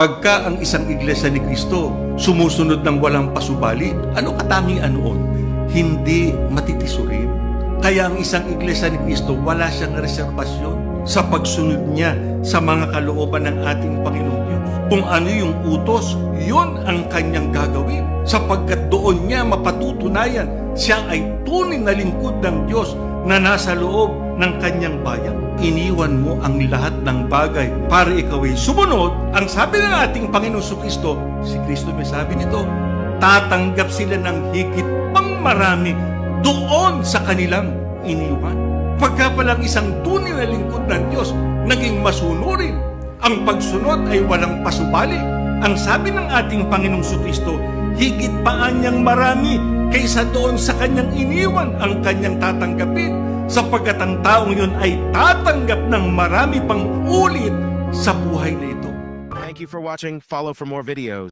Pagka ang isang iglesia ni Kristo sumusunod ng walang pasubali, ano katangian noon? Hindi matitisurin. Kaya ang isang iglesia ni Kristo wala siyang reserbasyon sa pagsunod niya sa mga kalooban ng ating Panginoong Diyos. Kung ano yung utos, yun ang kanyang gagawin. Sapagkat doon niya mapatutunayan siya ay tunay na lingkod ng Diyos na nasa loob ng kanyang bayan. Iniwan mo ang lahat ng bagay para ikaw ay sumunod. Ang sabi ng ating Panginoon sa Kristo, si Kristo may sabi nito, tatanggap sila ng higit pang marami doon sa kanilang iniwan. Pagka palang isang tunay na lingkod ng Diyos, naging masunurin. Ang pagsunod ay walang pasubali. Ang sabi ng ating Panginoong Kristo, higit pa anyang marami kaysa doon sa kanyang iniwan ang kanyang tatanggapin sapagkat ang taong yun ay tatanggap ng marami pang ulit sa buhay na ito. Thank you for watching. Follow for more videos.